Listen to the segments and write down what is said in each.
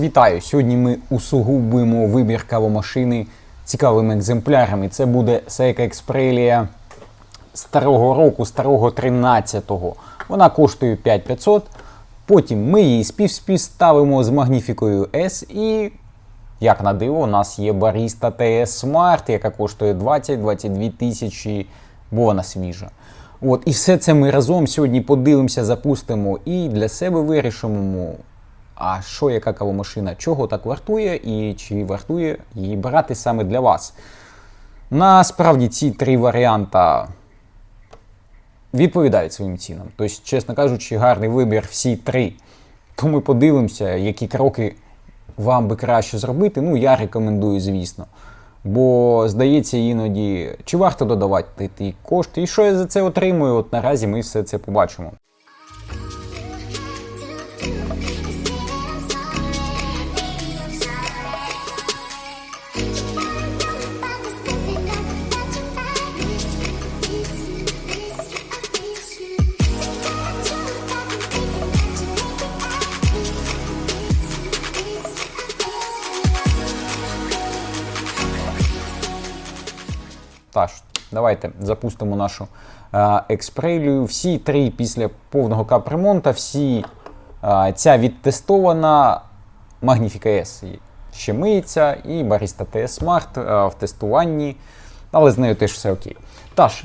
Вітаю! Сьогодні ми усугубимо вибір кавомашини цікавими екземплярами. Це буде Seiko Xprelia старого року, старого 13-го. Вона коштує 5500. Потім ми її співставимо з магніфікою S і, як на диво, у нас є Barista TS Smart, яка коштує 20-22 тисячі, бо вона свіжа. От, і все це ми разом сьогодні подивимося, запустимо і для себе вирішимо, а що яка кавомашина, чого так вартує, і чи вартує її брати саме для вас. Насправді ці три варіанти відповідають своїм цінам. Тобто, чесно кажучи, гарний вибір всі три. То ми подивимося, які кроки вам би краще зробити. Ну, я рекомендую, звісно. Бо здається, іноді, чи варто додавати ті кошти, і що я за це отримую, от наразі ми все це побачимо. Давайте запустимо нашу е, експрейлію. Всі три після повного капремонту, всі е, ця відтестована Magnifica S ще миється, і Barista TS Smart е, в тестуванні, але з нею теж все окей. Тож,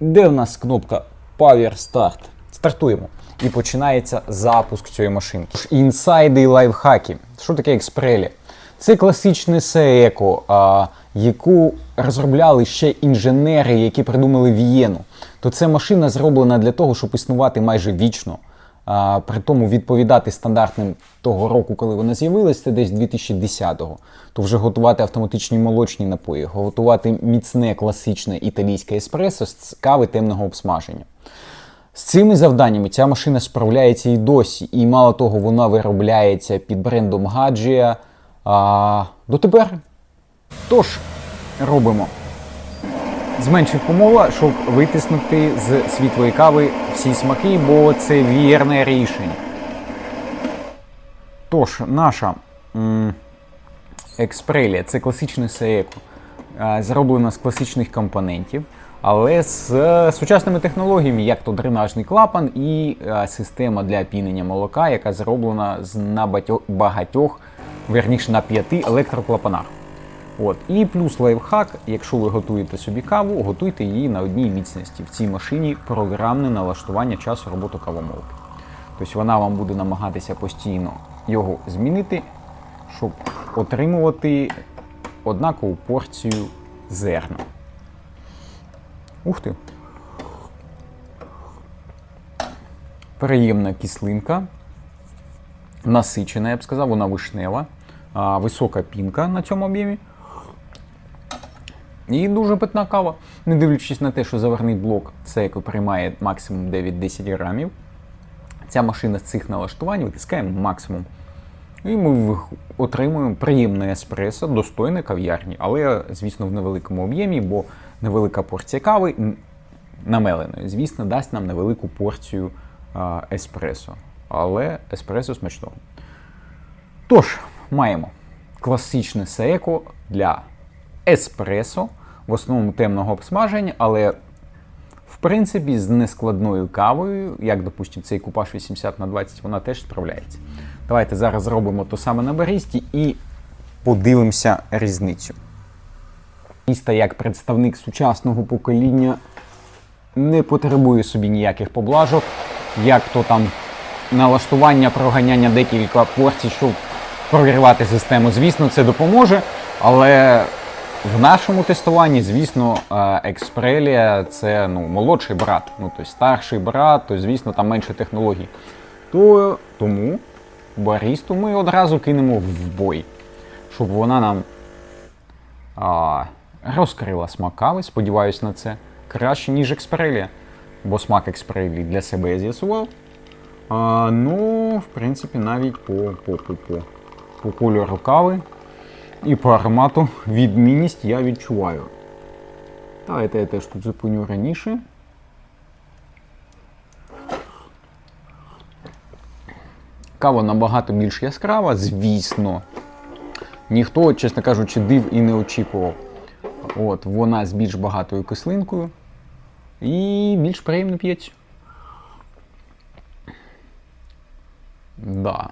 де в нас кнопка Power Start? Стартуємо. І починається запуск цієї машинки. Інсайди і лайфхаки. Що таке Xprelia? Це класичне а, яку розробляли ще інженери, які придумали Вієну. То це машина зроблена для того, щоб існувати майже вічно. А, при тому відповідати стандартним того року, коли вона з'явилася, це десь 2010-го. То вже готувати автоматичні молочні напої, готувати міцне класичне італійське еспресо з кави темного обсмаження. З цими завданнями ця машина справляється і досі, і мало того, вона виробляється під брендом Гаджія а, дотепер. Тож, робимо. Зменшив помола, щоб витиснути з світлої кави всі смаки, бо це вірне рішення. Тож, наша експрелія це класичне Seiko, зроблена з класичних компонентів, але з е, сучасними технологіями, як то дренажний клапан і е, система для пінення молока, яка зроблена з на багатьох, верніше на п'яти електроклапанах. От. І плюс лайфхак, якщо ви готуєте собі каву, готуйте її на одній міцності. В цій машині програмне налаштування часу роботи кавомолки. Тобто вона вам буде намагатися постійно його змінити, щоб отримувати однакову порцію зерна. Ух ти! Приємна кислинка, насичена, я б сказав, вона вишнева, а, висока пінка на цьому об'ємі. І дуже питна кава. Не дивлячись на те, що заварний блок Seiko приймає максимум 9-10 грамів. Ця машина з цих налаштувань витискає максимум. І ми отримуємо приємне еспресо, достойне кав'ярні, але, звісно, в невеликому об'ємі, бо невелика порція кави намеленої, звісно, дасть нам невелику порцію еспресо. Але еспресо смачного. Тож, маємо класичне Seiko для еспресо, в основному темного обсмаження, але в принципі з нескладною кавою, як, допустимо, цей купаж 80 на 20, вона теж справляється. Давайте зараз зробимо то саме на барісті і подивимося різницю. Баріста як представник сучасного покоління не потребує собі ніяких поблажок, як то там налаштування, проганяння декілька порцій, щоб прогрівати систему. Звісно, це допоможе, але в нашому тестуванні, звісно, Xprelia це ну, молодший брат, ну, тобто старший брат, то, звісно, там менше технологій. То, тому барісту ми одразу кинемо в бой, щоб вона нам а, розкрила смак кави, сподіваюсь на це, краще, ніж Xprelia. Бо смак Xprelia для себе я з'ясував. Ну, в принципі, навіть по, по, по, по, по кольору кави і по аромату відмінність я відчуваю. Давайте я теж тут зупиню раніше. Кава набагато більш яскрава, звісно. Ніхто, чесно кажучи, див і не очікував. От, вона з більш багатою кислинкою і більш приємно п'ється. Да.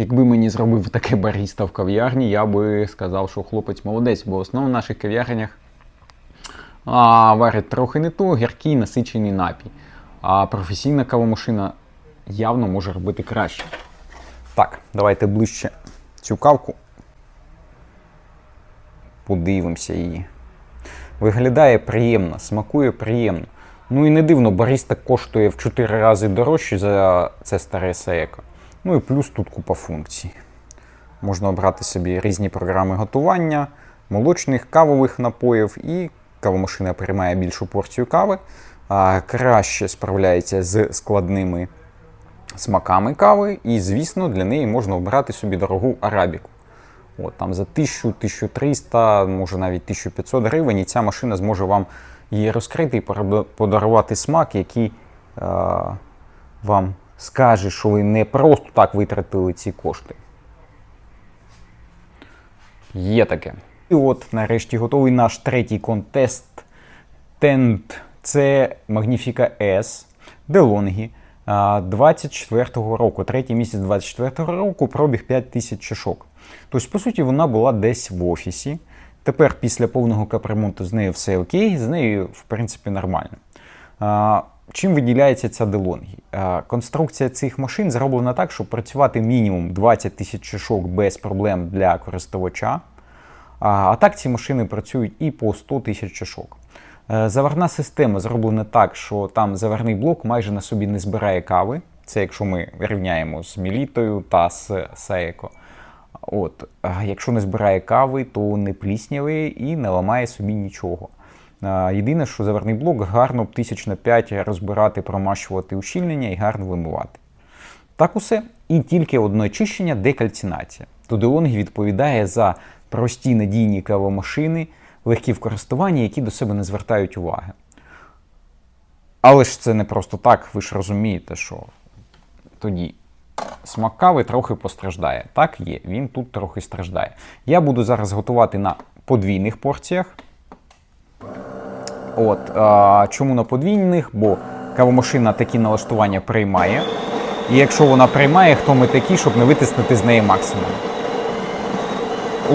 Якби мені зробив таке баріста в кав'ярні, я би сказав, що хлопець молодець, бо в основному в наших кав'ярнях а, варять трохи не то, гіркий насичений напій. А професійна кавомашина явно може робити краще. Так, давайте ближче цю кавку. Подивимося її. Виглядає приємно, смакує приємно. Ну і не дивно, баріста коштує в 4 рази дорожче за це старе Саеко. Ну і плюс тут купа функцій. Можна обрати собі різні програми готування, молочних кавових напоїв, і кавомашина приймає більшу порцію кави, а краще справляється з складними смаками кави, і, звісно, для неї можна обрати собі дорогу арабіку. От, там За 1000-1300, може навіть 1500 гривень, і ця машина зможе вам її розкрити і подарувати смак, який е, вам скаже, що ви не просто так витратили ці кошти. Є таке. І от нарешті готовий наш третій контест. Тент це Magnifica S DeLonghi 24-го року, третій місяць 24-го року, пробіг 5 тисяч чашок. Тобто, по суті, вона була десь в офісі. Тепер, після повного капремонту, з нею все окей, з нею, в принципі, нормально. Чим виділяється ця DeLonghi? Конструкція цих машин зроблена так, щоб працювати мінімум 20 тисяч чашок без проблем для користувача. А, а так ці машини працюють і по 100 тисяч чашок. Е, Заварна система зроблена так, що там заварний блок майже на собі не збирає кави. Це якщо ми рівняємо з Мілітою та з Саеко. От, якщо не збирає кави, то не плісняве і не ламає собі нічого. Єдине, що заварний блок гарно тисяч на 5 розбирати, промащувати ущільнення і гарно вимивати. Так усе. І тільки одне очищення декальцинація. То DeLonghi відповідає за прості надійні кавомашини, легкі в користуванні, які до себе не звертають уваги. Але ж це не просто так, ви ж розумієте, що тоді смак кави трохи постраждає. Так є, він тут трохи страждає. Я буду зараз готувати на подвійних порціях. От, а, чому на подвійних? Бо кавомашина такі налаштування приймає. І якщо вона приймає, хто ми такі, щоб не витиснути з неї максимум.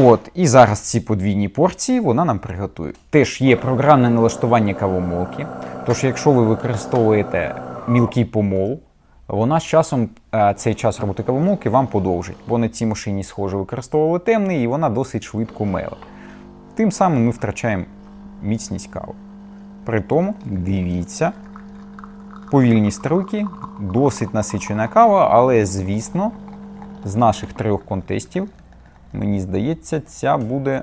От, і зараз ці подвійні порції вона нам приготує. Теж є програмне налаштування кавомолки. Тож, якщо ви використовуєте мілкий помол, вона з часом е, цей час роботи кавомолки вам подовжить, бо на цій машині, схоже, використовували темний, і вона досить швидко мела. Тим самим ми втрачаємо міцність кави. При тому, дивіться, повільні струйки, досить насичена кава, але, звісно, з наших трьох контестів, мені здається, ця буде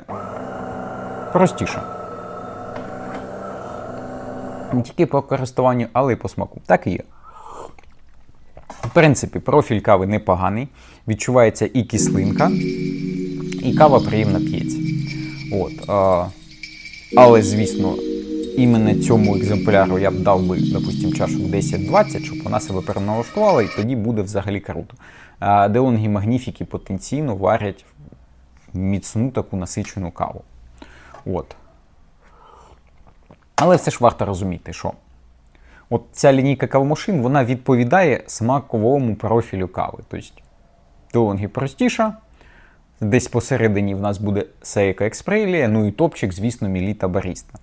простіша. Не тільки по користуванню, але й по смаку. Так і є. В принципі, профіль кави непоганий. Відчувається і кислинка, і кава приємно п'ється. От, а, але, звісно, іменно цьому екземпляру я б дав би, допустим, чашок 10-20, щоб вона себе переналаштувала, і тоді буде взагалі круто. Деонгі Магніфіки потенційно варять міцну таку насичену каву. От. Але все ж варто розуміти, що от ця лінійка кавомашин вона відповідає смаковому профілю кави. Тобто Деонгі простіша, десь посередині в нас буде Seiko Exprelia, ну і топчик, звісно, Міліта Баріста.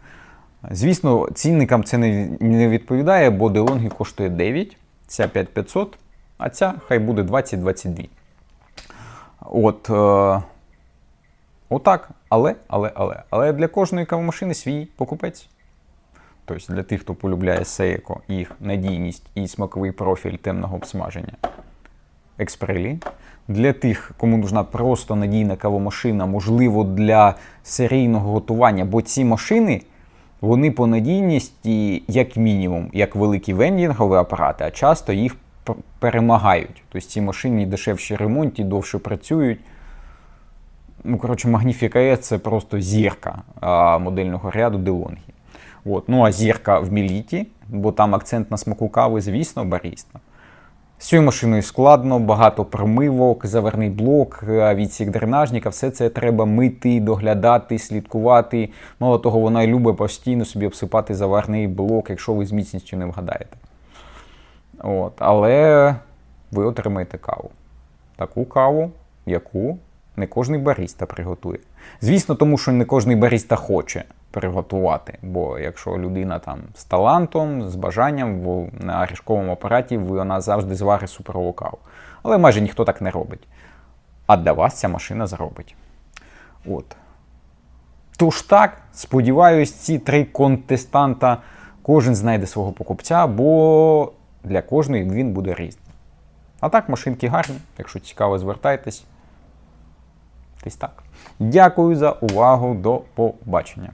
Звісно, цінникам це не, відповідає, бо DeLonghi коштує 9, ця 5500, а ця хай буде 20-22. От. Е, отак. Але, але, але. Але для кожної кавомашини свій покупець. Тобто для тих, хто полюбляє Seiko, їх надійність і смаковий профіль темного обсмаження. Експрелі. Для тих, кому нужна просто надійна кавомашина, можливо, для серійного готування, бо ці машини. Вони по надійності, як мінімум, як великі вендінгові апарати, а часто їх перемагають. Тобто ці машини дешевші ремонті, довше працюють. Ну, коротше, Magnifica E це просто зірка а, модельного ряду Делонгі. От. Ну, а зірка в Міліті, бо там акцент на смаку кави, звісно, баріста. З цією машиною складно, багато промивок, заверний блок, е, відсік дренажника, все це треба мити, доглядати, слідкувати. Мало того, вона любить постійно собі обсипати заварний блок, якщо ви з міцністю не вгадаєте. От. Але ви отримаєте каву. Таку каву, яку не кожний баріста приготує. Звісно, тому що не кожний баріста хоче приготувати. Бо якщо людина там з талантом, з бажанням в, на ріжковому апараті вона завжди зварить суперову каву. Але майже ніхто так не робить. А для вас ця машина зробить. От. Тож так, сподіваюсь, ці три контестанта кожен знайде свого покупця, бо для кожної він буде різний. А так, машинки гарні, якщо цікаво, звертайтесь. Десь так. Дякую за увагу. До побачення.